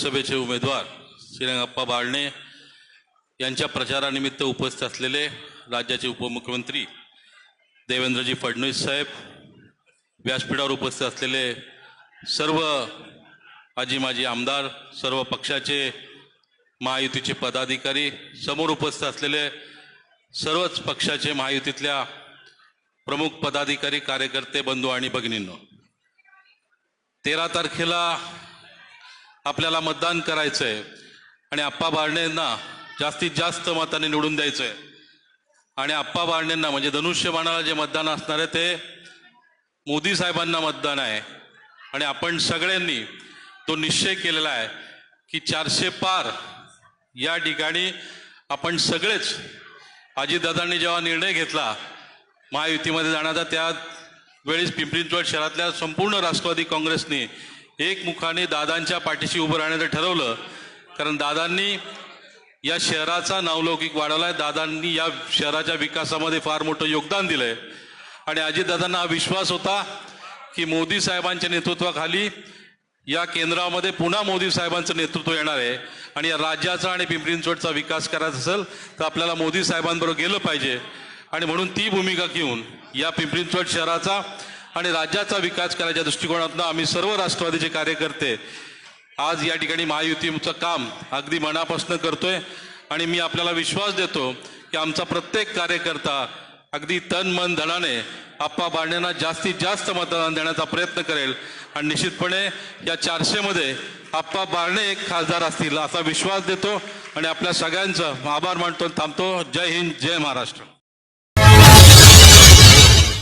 लोकसभेचे उमेदवार श्रीरंगप्पा बाळणे यांच्या प्रचारानिमित्त उपस्थित असलेले राज्याचे उपमुख्यमंत्री देवेंद्रजी फडणवीस साहेब व्यासपीठावर उपस्थित असलेले सर्व आजी माजी आमदार सर्व पक्षाचे महायुतीचे पदाधिकारी समोर उपस्थित असलेले सर्वच पक्षाचे महायुतीतल्या प्रमुख पदाधिकारी कार्यकर्ते बंधू आणि भगिनींनो तेरा तारखेला आपल्याला मतदान करायचं आहे आणि आप्पा बारणेंना जास्तीत जास्त मताने निवडून द्यायचं आहे आणि आप्पा बारणेंना म्हणजे धनुष्यबाणाला जे मतदान असणार आहे ते मोदी साहेबांना मतदान आहे. आणि आपण सगळ्यांनी तो निश्चय केलेला आहे की चारशे पार या ठिकाणी आपण सगळेच अजितदादांनी जेव्हा निर्णय घेतला महायुतीमध्ये जाण्याचा त्या वेळेस पिंपरी चिंचवड शहरातल्या संपूर्ण राष्ट्रवादी काँग्रेसने एक मुखाने दादांच्या पाठीशी उभं राहण्याचं ठरवलं. कारण दादांनी या शहराचा नावलौकिक वाढवलाय दादांनी या शहराच्या विकासामध्ये फार मोठं योगदान दिलंय. आणि अजितदादांना हा विश्वास होता की मोदी साहेबांच्या नेतृत्वाखाली या केंद्रामध्ये पुन्हा मोदी साहेबांचं नेतृत्व येणार आहे. आणि या राज्याचा आणि पिंपरी चिंचवडचा विकास करायचा असेल तर आपल्याला मोदी साहेबांबरोबर गेलं पाहिजे. आणि म्हणून ती भूमिका घेऊन या पिंपरी चिंचवड शहराचा आणि राज्याचा विकास करायच्या दृष्टिकोनातून आम्ही सर्व राष्ट्रवादीचे कार्यकर्ते आज या ठिकाणी महायुतीचं काम अगदी मनापासून करतोय. आणि मी आपल्याला विश्वास देतो की आमचा प्रत्येक कार्यकर्ता अगदी तन मन धनाने आप्पा बाळणेंना जास्तीत जास्त मतदान देण्याचा प्रयत्न करेल. आणि निश्चितपणे या चारशेमध्ये आप्पा बाळणे एक खासदार असतील असा विश्वास देतो. आणि आपल्या सगळ्यांचं आभार मानतो थांबतो. जय हिंद जय महाराष्ट्र.